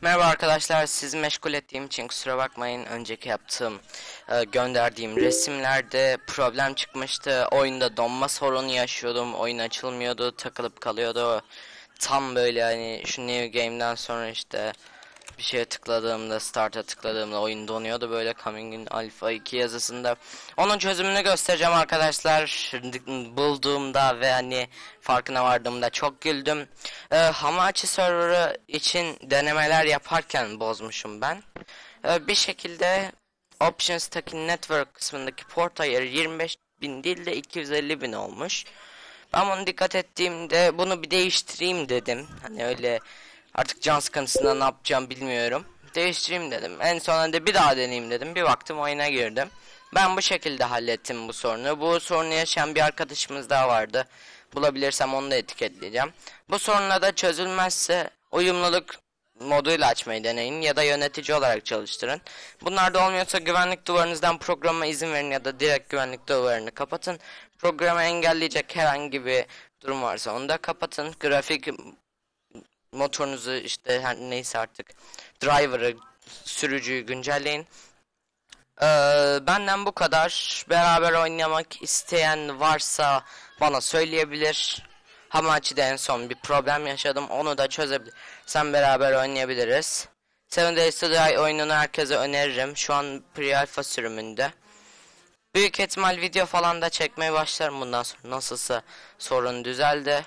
Merhaba arkadaşlar, sizi meşgul ettiğim için kusura bakmayın. Önceki yaptığım, e, gönderdiğim resimlerde problem çıkmıştı. Oyunda donma sorunu yaşıyordum. Oyun açılmıyordu, takılıp kalıyordu. Tam böyle hani şu New Game'den sonra işte bir şeye tıkladığımda, Start'a tıkladığımda oyun donuyordu böyle Coming in Alpha 2 yazısında. Onun çözümünü göstereceğim arkadaşlar. Bulduğumda ve hani farkına vardığımda çok güldüm. Ee, Hamachi serverı için denemeler yaparken bozmuşum ben. Ee, bir şekilde Options'taki network kısmındaki port ayarı 25 bin değil de 250 bin olmuş. Ben bunu dikkat ettiğimde bunu bir değiştireyim dedim. Hani öyle Artık can sıkıntısında ne yapacağım bilmiyorum. Değiştireyim dedim. En sonunda bir daha deneyeyim dedim. Bir baktım oyuna girdim. Ben bu şekilde hallettim bu sorunu. Bu sorunu yaşayan bir arkadaşımız daha vardı. Bulabilirsem onu da etiketleyeceğim. Bu sorunla da çözülmezse uyumluluk moduyla açmayı deneyin ya da yönetici olarak çalıştırın. Bunlar da olmuyorsa güvenlik duvarınızdan programa izin verin ya da direkt güvenlik duvarını kapatın. Programı engelleyecek herhangi bir durum varsa onu da kapatın. Grafik motorunuzu işte her neyse artık driver'ı sürücüyü güncelleyin. Ee, benden bu kadar. Beraber oynamak isteyen varsa bana söyleyebilir. Hamachi'de en son bir problem yaşadım. Onu da çözebilir. Sen beraber oynayabiliriz. Seven Days to Die oyununu herkese öneririm. Şu an pre-alpha sürümünde. Büyük ihtimal video falan da çekmeye başlarım bundan sonra. Nasılsa sorun düzeldi.